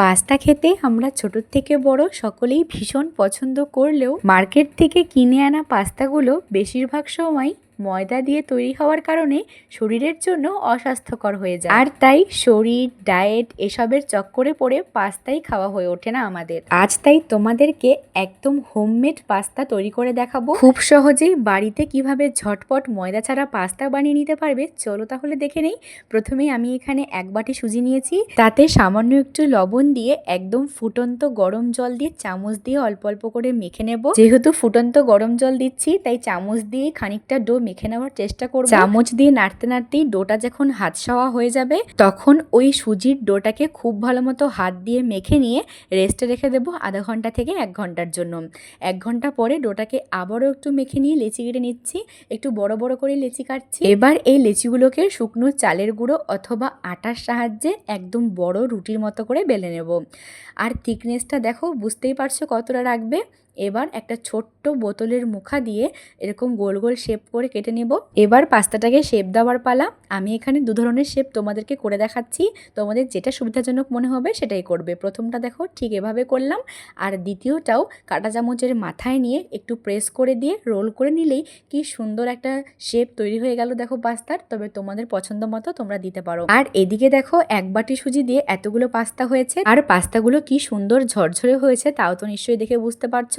Pasta খেতে আমরা ছোট থেকে বড় সকলেই ভীষণ পছন্দ করলেও মার্কেট থেকে কিনে আনা পাস্তাগুলো বেশিরভাগ সময় ময়দা দিয়ে তৈরি হওয়ার কারণে শরীরের জন্য অস্বাস্থ্যকর হয়ে যায়। আর তাই শরীর ডায়েট এসবের চক্করে পড়ে পাস্তাই খাওয়া হয়ে ওঠে না আমাদের। আজ তাই তোমাদেরকে একদম হোমমেড পাস্তা তৈরি করে দেখাবো। খুব সহজেই বাড়িতে কীভাবে ঝটপট ময়দা ছাড়া পাস্তা বানিয়ে নিতে পারবে চলো তাহলে দেখে নেই। প্রথমেই আমি এখানে এক বাটি সুজি নিয়েছি। তাতে সামান্য একটু লবণ দিয়ে একদম ফুটন্ত গরম জল দিয়ে চামচ দিয়ে অল্প অল্প করে মেখে নেব। যেহেতু ফুটন্ত গরম জল দিচ্ছি তাই চামচ দিয়ে খানিকটা ডো মেখে নেওয়ার চেষ্টা করব। চামচ দিয়ে নাড়তে নাড়তেই ডোটা যখন হাত সাওয়া হয়ে যাবে, তখন ওই সুজির ডোটাকে খুব ভালো মতো হাত দিয়ে মেখে নিয়ে রেস্টে রেখে দেবো আধা ঘণ্টা থেকে এক ঘণ্টার জন্য। এক ঘণ্টা পরে ডোটাকে আবারও একটু মেখে নিয়ে লেচি কেটে নিচ্ছি, একটু বড় বড় করে লেচি কাটছি। এবার এই লেচিগুলোকে শুকনো চালের গুঁড়ো অথবা আটার সাহায্যে একদম বড় রুটির মতো করে বেলে নেব। আর থিকনেসটা দেখো, বুঝতেই পারছ কতটা রাখবে? এবার একটা ছোট্ট বোতলের মুখা দিয়ে এরকম গোল গোল শেপ করে কেটে নেব। এবার পাস্তাটাকে শেপ দেওয়ার পালা। আমি এখানে দু ধরনের শেপ তোমাদেরকে করে দেখাচ্ছি। তোমাদের যেটা সুবিধাজনক মনে হবে সেটাই করবে। প্রথমটা দেখো, ঠিক এভাবে করলাম। আর দ্বিতীয়টাও কাঁটা চামচের মাথায় নিয়ে একটু প্রেস করে দিয়ে রোল করে নিলেই কি সুন্দর একটা শেপ তৈরি হয়ে গেল দেখো পাস্তার। তবে তোমাদের পছন্দ মতো তোমরা দিতে পারো। আর এদিকে দেখো, এক বাটি সুজি দিয়ে এতগুলো পাস্তা হয়েছে। আর পাস্তাগুলো কি সুন্দর ঝরঝরে হয়েছে তাও তো নিশ্চয়ই দেখে বুঝতে পারছ।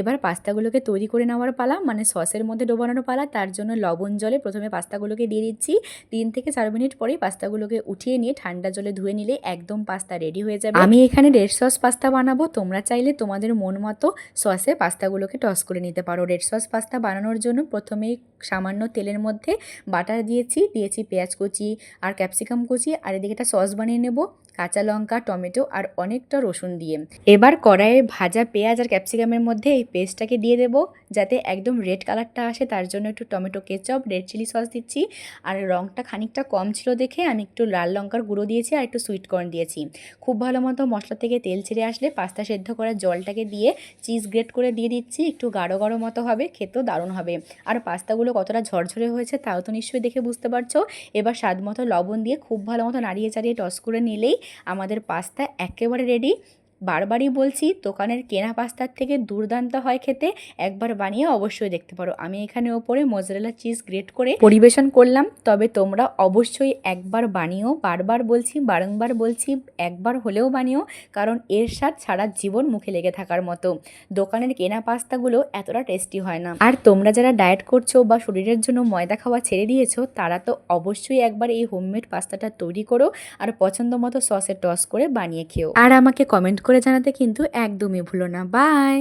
এবার পাস্তাগুলোকে তৈরি করে নেওয়ার পালা মানে সসের মধ্যে ডোবানোর পালা। তার জন্য লবণ জলে প্রথমে পাস্তাগুলোকে দিয়ে দিচ্ছি। তিন থেকে চার মিনিট পরেই পাস্তাগুলোকে উঠিয়ে নিয়ে ঠান্ডা জলে ধুয়ে নিলে একদম পাস্তা রেডি হয়ে যাবে। আমি এখানে রেড সস পাস্তা বানাবো তোমরা চাইলে তোমাদের মন মতো সসে পাস্তাগুলোকে টস করে নিতে পারো। রেড সস পাস্তা বানানোর জন্য প্রথমেই সামান্য তেলের মধ্যে বাটার দিয়েছি দিয়েছি পেঁয়াজ কুচি আর ক্যাপসিকাম কুচি আর এদিকে একটা সস বানিয়ে নেব কাঁচা লঙ্কা টমেটো আর অনেকটা রসুন দিয়ে। এবার কড়াইয়ে ভাজা পেঁয়াজ আর ক্যাপসিকামের মধ্যে এই পেস্টটাকে দিয়ে দেবো যাতে একদম রেড কালারটা আসে তার জন্য একটু tomato ketchup red chilli sauce দিচ্ছি আর রঙটা খানিকটা কম ছিল দেখে আমি একটু লাল লঙ্কার গুঁড়ো দিয়েছি আর একটু সুইট কর্ন দিয়েছি। খুব ভালো মতো মশলা থেকে তেল ছেড়ে আসলে পাস্তা সেদ্ধ করা জলটাকে দিয়ে চিজ গ্রেট করে দিয়ে দিচ্ছি, একটু গাঢ় গাঢ় মতো হবে, খেতেও দারুণ হবে। আর পাস্তাগুলো কতটা ঝরঝরে হয়েছে তাও তো নিশ্চয়ই দেখে বুঝতে পারছ। এবার স্বাদ মতো লবণ দিয়ে খুব ভালো মতো নাড়িয়ে চাড়িয়ে টস করে নিলেই আমাদের পাস্তা একেবারে রেডি বারবারই বলছি, দোকানের কেনা পাস্তার থেকে দুর্দান্ত হয় খেতে। একবার বানিয়ে অবশ্যই দেখতে পারো। আমি এখানে ওপরে মোজারেলা চিজ গ্রেট করে পরিবেশন করলাম। তবে তোমরা অবশ্যই একবার বানিও। বারবার বলছি, বারংবার বলছি, একবার হলেও বানিও, কারণ এর স্বাদ সারা জীবন মুখে লেগে থাকার মতো। দোকানের কেনা পাস্তাগুলো এতটা টেস্টি হয় না। আর তোমরা যারা ডায়েট করছ বা শরীরের জন্য ময়দা খাওয়া ছেড়ে দিয়েছ, তারা তো অবশ্যই একবার এই হোমমেড পাস্তাটা তৈরি করো। আর পছন্দ মতো সসে টস করে বানিয়ে খেও। আর আমাকে কমেন্ট করে জানাতে কিন্তু একদমই ভুলো না। বাই